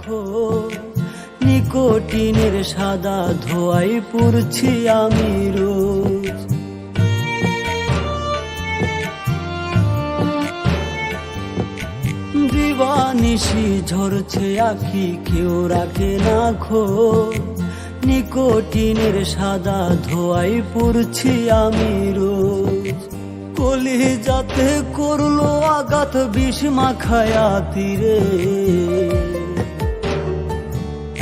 খো নিকোটিনের সাদা ধোয়াই পুরছি আমি রোজ। দিবানিশি ঝরছে আখি, কেউ রাখে না খো নিকোটিনের সাদা ধোয়াই পুরছি আমি রোজ। কলি যাতে করল আঘাত, বিষ মাখায়া তীরে।